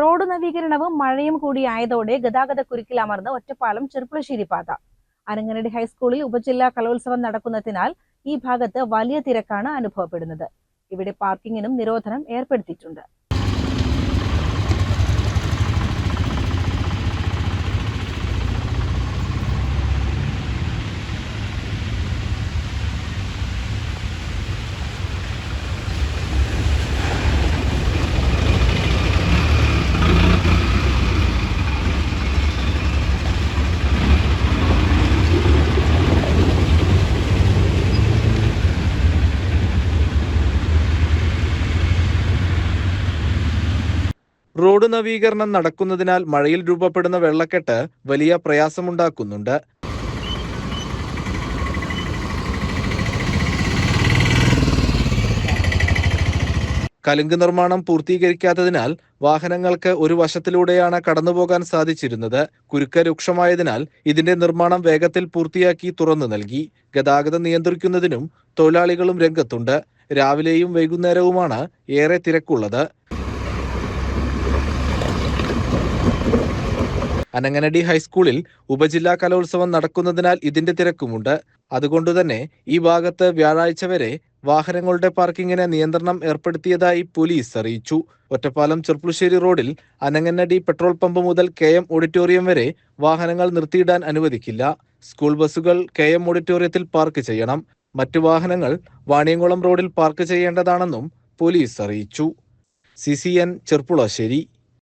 Road നവീകരണവും മഴയും കൂടിയായതോടെ ഗതാഗത കുരുക്കിലമർന്ന് ഒറ്റപ്പാലം ചെറുപ്പുളശ്ശേരി പാത. അരങ്ങനടി ഹൈസ്കൂളിൽ ഉപജില്ലാ കലോത്സവം നടക്കുന്നതിനാൽ ഈ ഭാഗത്ത് വലിയ തിരക്കാണ് അനുഭവപ്പെടുന്നത്. ഇവിടെ പാർക്കിങ്ങിനും നിരോധനം ഏർപ്പെടുത്തിയിട്ടുണ്ട്. റോഡ് നവീകരണം നടക്കുന്നതിനാൽ മഴയിൽ രൂപപ്പെടുന്ന വെള്ളക്കെട്ട് വലിയ പ്രയാസമുണ്ടാക്കുന്നുണ്ട്. കലുങ്ക് നിർമ്മാണം പൂർത്തീകരിക്കാത്തതിനാൽ വാഹനങ്ങൾക്ക് ഒരു വശത്തിലൂടെയാണ് കടന്നുപോകാൻ സാധിച്ചിരുന്നത്. കുരുക്ക രൂക്ഷമായതിനാൽ ഇതിന്റെ നിർമ്മാണം വേഗത്തിൽ പൂർത്തിയാക്കി തുറന്നു നൽകി. ഗതാഗതം നിയന്ത്രിക്കുന്നതിനും തൊഴിലാളികളും രംഗത്തുണ്ട്. രാവിലെയും വൈകുന്നേരവുമാണ് ഏറെ തിരക്കുള്ളത്. അനങ്ങനടി ഹൈസ്കൂളിൽ ഉപജില്ലാ കലോത്സവം നടക്കുന്നതിനാൽ ഇതിന്റെ തിരക്കുമുണ്ട്. അതുകൊണ്ടുതന്നെ ഈ ഭാഗത്ത് വ്യാഴാഴ്ച വരെ വാഹനങ്ങളുടെ പാർക്കിങ്ങിന് നിയന്ത്രണം ഏർപ്പെടുത്തിയതായി പോലീസ് അറിയിച്ചു. ഒറ്റപ്പാലം ചെർപ്പുളശ്ശേരി റോഡിൽ അനങ്ങനടി പെട്രോൾ പമ്പ് മുതൽ കെ എം ഓഡിറ്റോറിയം വരെ വാഹനങ്ങൾ നിർത്തിയിടാൻ അനുവദിക്കില്ല. സ്കൂൾ ബസ്സുകൾ കെ എം ഓഡിറ്റോറിയത്തിൽ പാർക്ക് ചെയ്യണം. മറ്റു വാഹനങ്ങൾ വാണിയംകുളം റോഡിൽ പാർക്ക് ചെയ്യേണ്ടതാണെന്നും പോലീസ് അറിയിച്ചു. C C N Cherpulassery